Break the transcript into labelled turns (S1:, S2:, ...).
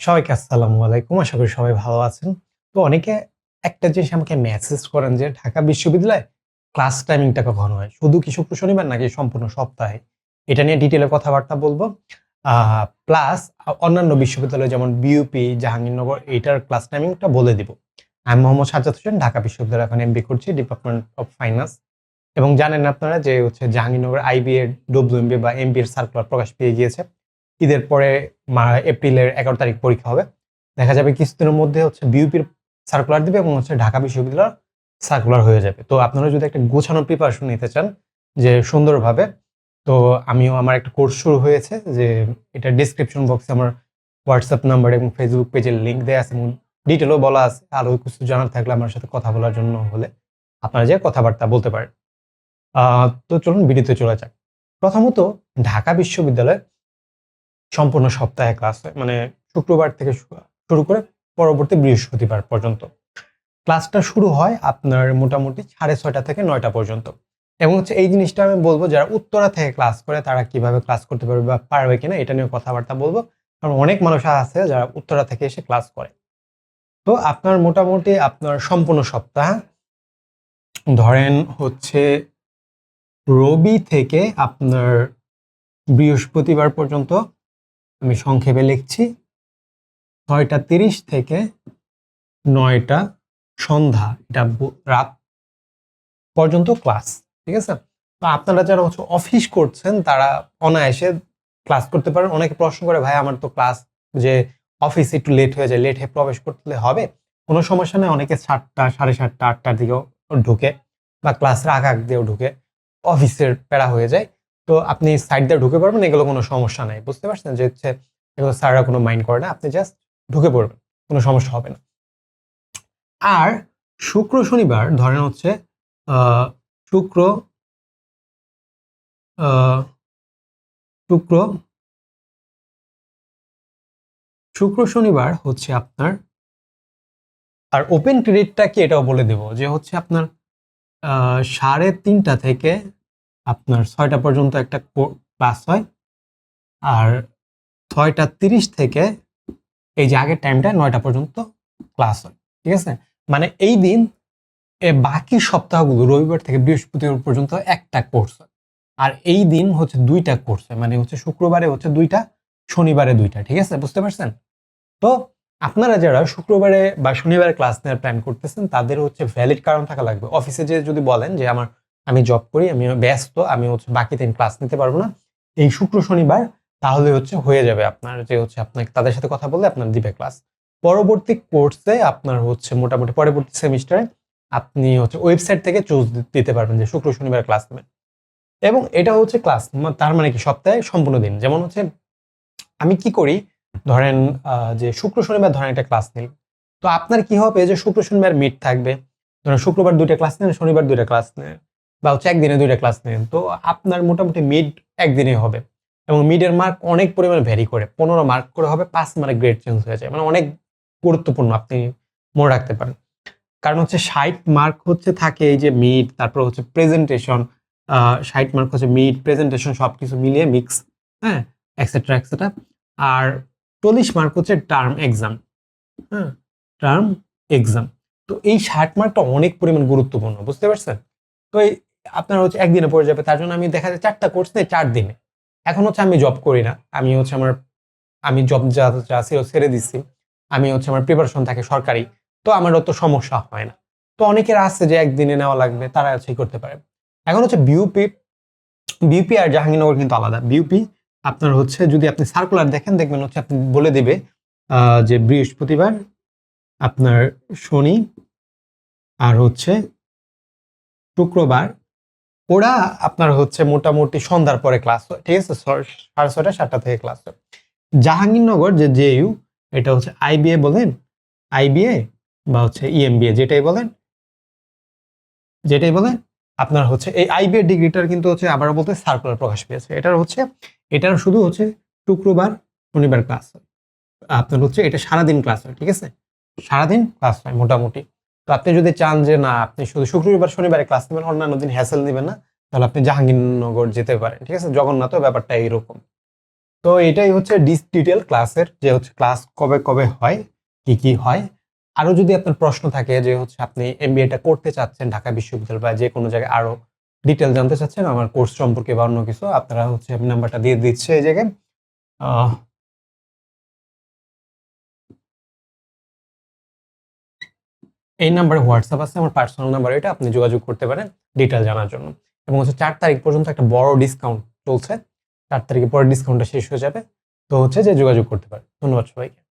S1: সবাইকে আসসালামু আলাইকুম। আশা করি সবাই ভালো আছেন। তো অনেকে একটা জিনিস আমাকে মেসেজ করেন যে, ঢাকা বিশ্ববিদ্যালয়ে ক্লাস টাইমিংটা কখন হয়? শুধু কি শুক্র শনিবার নাকি সম্পূর্ণ সপ্তাহে? এটা নিয়ে ডিটেলে কথাবার্তা বলব। প্লাস অন্যান্য বিশ্ববিদ্যালয় যেমন বিউপি জাহাঙ্গীরনগর এটার ক্লাস টাইমিংটা বলে দিব। আমি মোহাম্মদ সাজ্জাদ হোসেন, ঢাকা বিশ্ববিদ্যালয় এখন এমবি করছি ডিপার্টমেন্ট অফ ফাইন্যান্স এবং জানেন আপনারা যে, হচ্ছে জাহাঙ্গীরনগর আইবি এর ডব্লিউএমবি বা এমবি এর সার্কুলার প্রকাশ পেয়ে গিয়েছে। ঈদের পরে এপ্রিলের এগারো তারিখ পরীক্ষা হবে। দেখা যাবে কিছুদিনের মধ্যে হচ্ছে বিউপির সার্কুলার দিবে এবং হচ্ছে ঢাকা বিশ্ববিদ্যালয় সার্কুলার হয়ে যাবে। তো আপনারা যদি একটা গোছানো প্রিপারেশন নিতে চান যে সুন্দরভাবে, তো আমিও আমার একটা কোর্স শুরু হয়েছে যে এটা ডিসক্রিপশন বক্সে আমার হোয়াটসঅ্যাপ নাম্বার এবং ফেসবুক পেজের লিঙ্ক দেওয়া আছে এবং ডিটেলও বলা আছে। আরও কিছু জানার থাকলে আমার সাথে কথা বলার জন্য হলে আপনারা যে কথাবার্তা বলতে পারেন। তো চলুন ভিডিওতে চলে যাক। প্রথমত ঢাকা বিশ্ববিদ্যালয় সম্পূর্ণ সপ্তাহে ক্লাস হয়। মানে শুক্রবার থেকে শুরু করে পরবর্তী বৃহস্পতিবার পর্যন্ত। ক্লাসটা শুরু হয় আপনার মোটামুটি সাড়ে ছয়টা থেকে নয়টা পর্যন্ত। এবং হচ্ছে এই জিনিসটা আমি বলব, যারা উত্তরা থেকে ক্লাস করে, তারা কীভাবে ক্লাস করতে পারবে বা পারবে কিনা, এটা নিয়ে কথাবার্তা বলব। কারণ অনেক মানুষ আছে যারা উত্তরা থেকে এসে ক্লাস করে। তো আপনার মোটামুটি আপনার সম্পূর্ণ সপ্তাহ, ধরেন হচ্ছে রবি থেকে আপনার বৃহস্পতিবার পর্যন্ত আমি সংক্ষেপে লিখছি। ছয়টা তিরিশ থেকে নয়টা সন্ধ্যা, এটা রাত পর্যন্ত ক্লাস, ঠিক আছে? তো আপনারা যারা হচ্ছে অফিস করছেন, তারা অনায়াসে ক্লাস করতে পারেন। অনেকে প্রশ্ন করে, ভাই, আমার তো ক্লাস যে অফিসে একটু লেট হয়ে যায়, লেট হয়ে প্রবেশ করতে হবে? কোনো সমস্যা নেই, অনেকে সাতটা, সাড়ে সাতটা, আটটার দিকেও ঢুকে বা ক্লাসের আগ আগ দিয়েও ঢুকে অফিসের প্যারা হয়ে যায়। তো আপনি সাইড দিয়ে ঢুকে পারবেন এগুলো কোনো সমস্যা নাই। বুঝতে পারছেন? যে হচ্ছে এগুলো স্যাররা কোনো মাইন্ড করে না, আপনি জাস্ট ঢুকে পড়বেন, কোনো সমস্যা হবে না। আর শুক্র শনিবার, ধরেন হচ্ছে শুক্র শুক্র শুক্র শনিবার হচ্ছে আপনার আর ওপেন ক্রেডিটটা কি এটাও বলে দেব, যে হচ্ছে আপনার সাড়ে তিনটা থেকে আপনার ছয়টা পর্যন্ত একটা ক্লাস হয়। আর ছয়টা তিরিশ থেকে এই যে আগের টাইমটা নয়টা পর্যন্ত ক্লাস হয়, ঠিক আছে? মানে এই দিন এ বাকি সপ্তাহগুলো, রবিবার থেকে বৃহস্পতিবার পর্যন্ত একটা কোর্স হয়। আর এই দিন হচ্ছে দুইটা কোর্স হয় মানে হচ্ছে শুক্রবারে হচ্ছে দুইটা, শনিবারে দুইটা, ঠিক আছে? বুঝতে পারছেন? তো আপনারা যারা শুক্রবারে বা শনিবারে ক্লাস নেওয়ার প্ল্যান করতেছেন, তাদের হচ্ছে ভ্যালিড কারণ থাকা লাগবে। অফিসে যে যদি বলেন যে আমার আমি জব করি, আমি ব্যস্ত, আমি হচ্ছে বাকি দিন ক্লাস নিতে পারব না। এই শুক্র শনিবার তাহলে হচ্ছে হয়ে যাবে আপনার যে হচ্ছে আপনাকে তাদের সাথে কথা বললে আপনার দিবে ক্লাস পরবর্তী কোর্সে আপনার হচ্ছে মোটামুটি পরবর্তী সেমিস্টারে আপনি হচ্ছে ওয়েবসাইট থেকে চুজ দিতে পারবেন যে শুক্র শনিবার ক্লাস নেবেন। এবং এটা হচ্ছে ক্লাস তার মানে কি? সপ্তাহে সম্পূর্ণ দিন। যেমন হচ্ছে আমি কি করি? ধরেন যে শুক্র শনিবার ধরেন একটা ক্লাস নিল তো আপনার কি হবে? যে শুক্র শনিবার মিট থাকবে। ধরেন শুক্রবার দুইটা ক্লাস নেন, শনিবার দুইটা ক্লাস নেন। বা হচ্ছে একদিনে দুইটা ক্লাস নেন। তো আপনার মোটামুটি মিড একদিনে হবে এবং মিডের মার্ক অনেক পরিমাণে ভ্যারি করে। পনেরো মার্ক করে হবে, পাঁচ মানে গ্রেড চেঞ্জ হয়ে যায়। মানে অনেক গুরুত্বপূর্ণ আপনি মনে রাখতে পারেন। কারণ হচ্ছে ষাট মার্ক হচ্ছে থাকে এই যে মিড তারপর হচ্ছে প্রেজেন্টেশন ষাট মার্ক হচ্ছে মিড প্রেজেন্টেশন সব কিছু মিলিয়ে মিক্স হ্যাঁ এক্সেট্রা এক্সেট্রা আর চল্লিশ মার্ক হচ্ছে টার্ম এক্সাম হ্যাঁ টার্ম এক্সাম তো এই ষাট মার্কটা অনেক পরিমাণ গুরুত্বপূর্ণ, বুঝতে পারছেন? তো এই আপনার হচ্ছে একদিনে পড়ে যাবে, তার জন্য আমি দেখা যায় চারটা কোর্স নেই, চার দিনে। এখন হচ্ছে আমি জব করি না, আমি হচ্ছে আমার, আমি জব যা যা ছিল ছেড়ে দিচ্ছি আমি হচ্ছে আমার প্রিপারেশন থাকে সরকারি, তো আমার অত সমস্যা হয় না। তো অনেকের আছে যে একদিনে নেওয়া লাগবে, তারা হচ্ছে করতে পারে। এখন হচ্ছে বিউপি বিউপি আর জাহাঙ্গীরনগর কিন্তু আলাদা। বিউপি আপনার হচ্ছে যদি আপনি সার্কুলার দেখেন, দেখবেন হচ্ছে আপনি বলে দেবে যে বৃহস্পতিবার আপনার শনি আর হচ্ছে শুক্রবার ওরা আপনার হচ্ছে মোটামুটি সন্ধ্যার পরে ক্লাস হয়, ঠিক আছে? সাড়ে ছয়টা, সাতটা থেকে ক্লাস হয়। জাহাঙ্গীরনগর যে জেইউ এটা হচ্ছে আইবিএ বলেন আইবিএ বা হচ্ছে ইএমবিএ যেটাই বলেন যেটাই বলেন, আপনার হচ্ছে এই আইবিএ ডিগ্রিটার কিন্তু হচ্ছে আবার বলতে সার্কুলার প্রকাশ পেয়েছে। এটার হচ্ছে, এটার শুধু হচ্ছে শুক্রবার, শনিবার ক্লাস হয়। আপনার হচ্ছে এটা সারাদিন ক্লাস হয়, ঠিক আছে? সারাদিন ক্লাস হয় মোটামুটি। তো আপনি যদি চান যে না, আপনি শুধু শুক্রবার, শনিবারে ক্লাস নেবেন, অন্যান্য দিন হ্যাসেল নেবেন না, তাহলে আপনি জাহাঙ্গীরনগর যেতে পারেন, ঠিক আছে? জগন্নাথ ব্যাপারটা এইরকম। তো এটাই হচ্ছে ডিস ডিটেল ক্লাসের যে হচ্ছে ক্লাস কবে কবে হয়, কি কি হয়। আরও যদি আপনার প্রশ্ন থাকে যে হচ্ছে আপনি এম এমবিএটা করতে চাচ্ছেন ঢাকা বিশ্ববিদ্যালয় বা যে কোনো জায়গায় আরও ডিটেল জানতে চাচ্ছেন, আমার কোর্স সম্পর্কে বা অন্য কিছু, আপনারা হচ্ছে আমি নাম্বারটা দিয়ে দিচ্ছে এই জায়গায়। এই নাম্বারে হোয়াটসঅ্যাপ আছে, আমার পার্সোনাল নাম্বার, এটা আপনি যোগাযোগ করতে পারেন ডিটেল জানার জন্য। এবং হচ্ছে চার তারিখ পর্যন্ত একটা বড় ডিসকাউন্ট চলছে। চার তারিখের পরে ডিসকাউন্টটা শেষ হয়ে যাবে। তো হচ্ছে যে যোগাযোগ করতে পারে ধন্যবাদ সবাইকে।